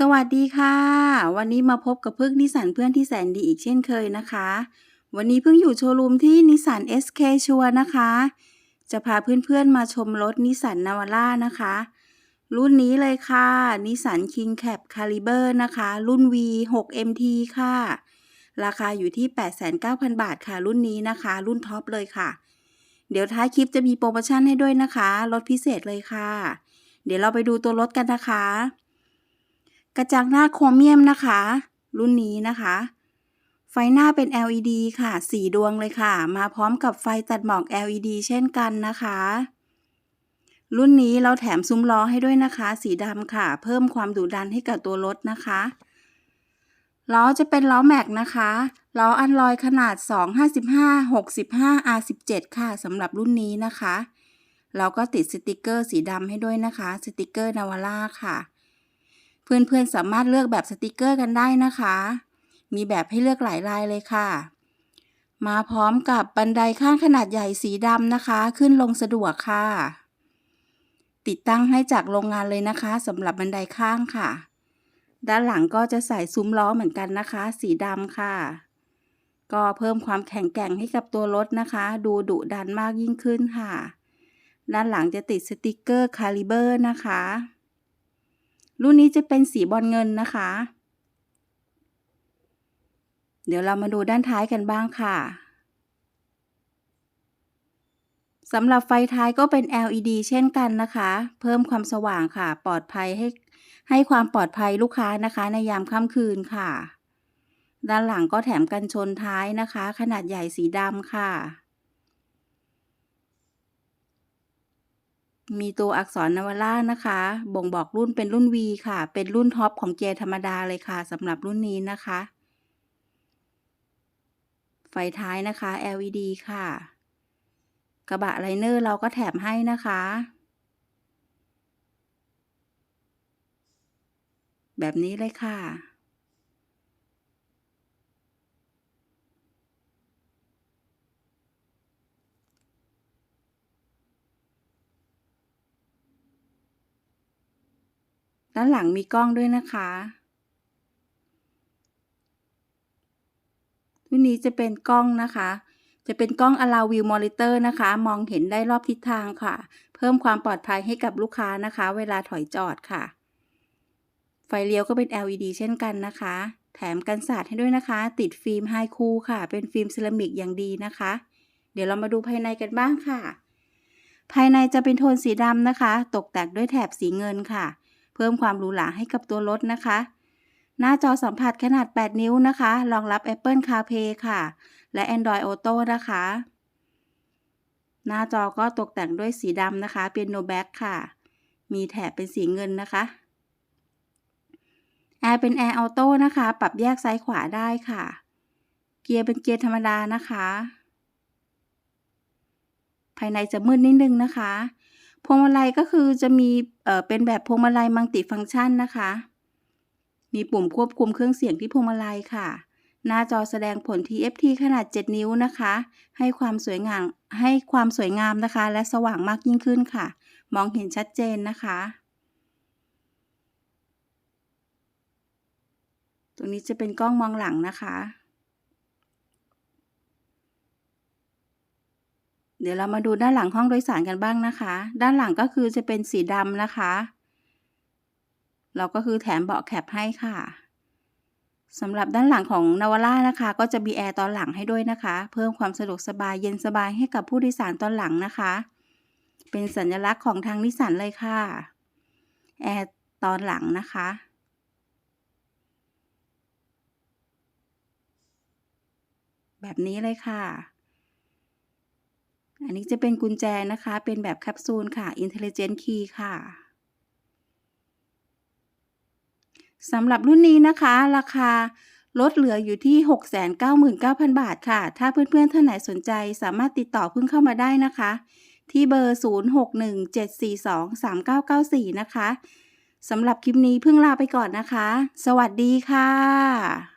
สวัสดีค่ะ วันนี้มาพบกับพึ่งนิสันเพื่อนที่แสนดีอีกเช่นเคยนะคะ วันนี้เพิ่งอยู่โชว์รูมที่นิสัน SK ชัวนะคะ จะพาเพื่อนๆมาชมรถนิสันนาวาร่านะคะ รุ่นนี้เลยค่ะนิสัน King Cab Caliber นะคะ รุ่น V 6 MT ค่ะ ราคาอยู่ที่ 89,000 บาทค่ะ รุ่นนี้นะคะ รุ่นท็อปเลยค่ะ เดี๋ยวท้ายคลิปจะมีโปรโมชั่นให้ด้วยนะคะ ลดพิเศษเลยค่ะ เดี๋ยวเราไปดูตัวรถกันนะคะ กระจังหน้าโครเมียมนะคะ รุ่นนี้นะคะ ไฟหน้าเป็น LED ค่ะสีดวงเลยค่ะ มาพร้อมกับไฟตัดหมอก LED เช่นกันนะคะ รุ่นนี้เราแถมซุ้มล้อให้ด้วยนะคะ สีดำค่ะ เพิ่มความดุดันให้กับตัวรถนะคะล้อจะเป็นล้อแม็กนะคะล้ออันลอยขนาด 2 55 65 R17 ค่ะสำหรับรุ่นนี้นะคะ เราก็ติดสติกเกอร์สีดำให้ด้วยนะคะ สติกเกอร์นาวาร่าค่ะ เพื่อนๆสามารถเลือกแบบสติกเกอร์กันได้นะคะ มีแบบให้เลือกหลายลายเลยค่ะ มาพร้อมกับบันไดข้างขนาดใหญ่สีดำนะคะ ขึ้นลงสะดวกค่ะ ติดตั้งให้จากโรงงานเลยนะคะสำหรับบันไดข้างค่ะ ด้านหลังก็จะใส่ซุ้มล้อเหมือนกันนะคะ สีดำค่ะ ก็เพิ่มความแข็งแกร่งให้กับตัวรถนะคะ ดูดุดันมากยิ่งขึ้นค่ะ ด้านหลังจะติดสติกเกอร์คาลิเบอร์นะคะ รุ่นนี้จะเป็นสีบอลเงินนะคะ เดี๋ยวเรามาดูด้านท้ายกันบ้างค่ะสำหรับไฟท้ายก็เป็น LED เช่นกันนะคะ เพิ่มความสว่างค่ะ ปลอดภัยให้ให้ความปลอดภัยลูกค้านะคะ ในยามค่ำคืนค่ะ ด้านหลังก็แถมกันชนท้ายนะคะ ขนาดใหญ่สีดำค่ะ มีตัวอักษรนวาร่านะคะ บ่งบอกรุ่นเป็นรุ่น V ค่ะ เป็นรุ่นท็อปของเกียร์ธรรมดาเลยค่ะสำหรับรุ่นนี้นะคะ ไฟท้ายนะคะ LED ค่ะ กระบะไลเนอร์เราก็แถมให้นะคะ แบบนี้เลยค่ะ ด้านหลังมีกล้องด้วยนะคะรุ่นนี้จะเป็นกล้องนะคะ จะเป็นกล้อง Allow View Monitor นะคะ มองเห็นได้รอบทิศทางค่ะ เพิ่มความปลอดภัยให้กับลูกค้านะคะ เวลาถอยจอดค่ะ ไฟเลี้ยวก็เป็น LED เช่นกันนะคะ แถมกันสาดให้ด้วยนะคะ ติดฟิล์มไฮคูค่ะ เป็นฟิล์มเซรามิกอย่างดีนะคะ เดี๋ยวเรามาดูภายในกันบ้างค่ะ ภายในจะเป็นโทนสีดำนะคะ ตกแต่งด้วยแถบสีเงินค่ะ เพิ่มความหรูหราให้กับตัวรถนะคะ หน้าจอสัมผัสขนาด 8 นิ้วนะคะ รองรับ Apple CarPlay ค่ะ และ Android Auto นะคะ หน้าจอก็ตกแต่งด้วยสีดำนะคะ เป็น No Back ค่ะ มีแถบเป็นสีเงินนะคะแอร์เป็น Air Auto นะคะ ปรับแยกซ้ายขวาได้ค่ะ เกียร์เป็นเกียร์ธรรมดานะคะ ภายในจะมืดนิดนึงนะคะ พวงมาลัยก็คือจะมีเอ่อเป็นแบบพวงมาลัยมัลติฟังก์ชันนะคะ มีปุ่มควบคุมเครื่องเสียงที่พวงมาลัยค่ะ หน้าจอแสดงผล TFT ขนาด 7 นิ้วนะคะ ให้ความสวยงามให้ความสวยงามนะคะ และสว่างมากยิ่งขึ้นค่ะ มองเห็นชัดเจนนะคะ ตรงนี้จะเป็นกล้องมองหลังนะคะ ดี๋ยวเรามาดูด้านหลังห้องโดยสารกันบ้างนะคะ ด้านหลังก็คือจะเป็นสีดำนะคะ เราก็คือแถมเบาะแคปให้ค่ะสำหรับด้านหลังของนาวาร่านะคะ ก็จะมีแอร์ตอนหลังให้ด้วยนะคะ เพิ่มความสะดวกสบายเย็นสบายให้กับผู้โดยสารตอนหลังนะคะ เป็นสัญลักษณ์ของทางนิสสันเลยค่ะ แอร์ตอนหลังนะคะแบบนี้เลยค่ะ อันนี้จะเป็นกุญแจนะคะ เป็นแบบแคปซูลค่ะ Intelligent Key ค่ะสำหรับรุ่นนี้นะคะ ราคาลดเหลืออยู่ที่ 699,000 บาทค่ะ ถ้าเพื่อนๆท่านไหนสนใจสามารถติดต่อเพิ่งเข้ามาได้นะคะ ที่เบอร์ 0617423994 นะคะสำหรับคลิปนี้เพิ่งลาไปก่อนนะคะ สวัสดีค่ะ